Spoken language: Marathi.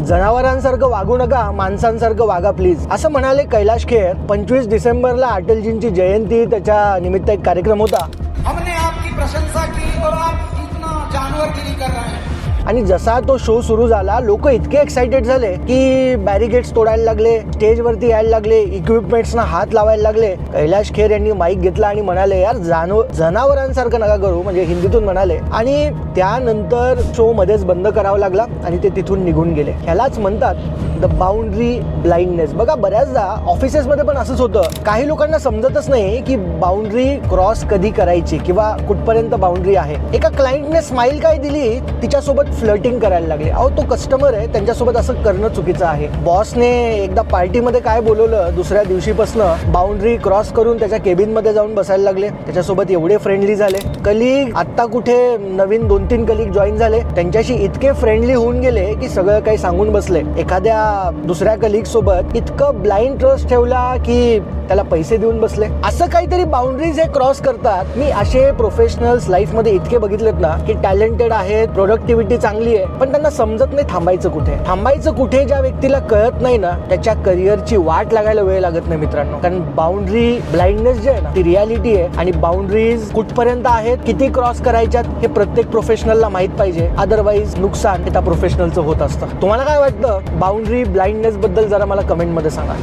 जनावरांसारखं वागू नका माणसांसारखं वागा प्लीज असं म्हणाले कैलाश खेर. पंचवीस डिसेंबरला अटलजींची जयंती त्याच्या निमित्त एक कार्यक्रम होता. हमने आपकी प्रशंसा की और आप इतना जानवरगिरी कर रहे हैं। आणि जसा तो शो सुरू झाला लोक इतके एक्साइटेड झाले की बॅरिगेड्स तोडायला लागले स्टेजवरती यायला लागले इक्विपमेंट्सना हात लावायला लागले. कैलाश खेर यांनी माईक घेतला आणि म्हणाले यार जानव जनावरांसारखं नका करू म्हणजे हिंदीतून म्हणाले. आणि त्यानंतर शो मध्येच बंद करावा लागला आणि ते तिथून निघून गेले. ह्यालाच म्हणतात द बाउंड्री ब्लाइंडनेस बघा बऱ्याचदा ऑफिसेसमध्ये पण असंच होतं. काही लोकांना समजतच नाही की बाउंड्री क्रॉस कधी करायची किंवा कुठपर्यंत बाउंड्री आहे. एका क्लायंटने स्माईल काय दिली तिच्यासोबत फ्लटिंग करायला लागली. अहो तो कस्टमर आहे त्यांच्यासोबत असं करणं चुकीचं आहे. बॉसने एकदा पार्टीमध्ये काय बोलवलं दुसऱ्या दिवशीपासनं बाउंड्री क्रॉस करून त्याच्या केबिनमध्ये जाऊन बसायला लागले. त्याच्यासोबत एवढे फ्रेंडली झाले. कलिग आत्ता कुठे नवीन दोन तीन कलिग जॉईन झाले. त्यांच्याशी इतके फ्रेंडली होऊन गेले की सगळं काही सांगून बसले. एखाद्या दुसऱ्या कलिग सोबत इतकं ब्लाइंड ट्रस्ट ठेवला की त्याला पैसे देऊन बसले. असं काहीतरी बाउंड्रीज हे क्रॉस करतात. मी असे प्रोफेशनल्स लाईफमध्ये इतके बघितलेत ना की टॅलेंटेड आहेत प्रोडक्टिव्हिटी चांगली आहे पण त्यांना समजत नाही थांबायचं कुठे. थांबायचं कुठे ज्या व्यक्तीला कळत नाही ना त्याच्या करिअरची वाट लागायला वेळ लागत नाही मित्रांनो. कारण बाउंड्री ब्लाइंडनेस जे आहे ना ती रियालिटी आहे. आणि बाउंड्रीज कुठपर्यंत आहेत किती क्रॉस करायच्यात हे प्रत्येक प्रोफेशनलला माहीत पाहिजे. अदरवाईज नुकसान हे त्या प्रोफेशनलचं होत असतं. तुम्हाला काय वाटतं? बाउंड्री ब्लाइंडनेसबद्दल जरा मला कमेंटमध्ये सांगा.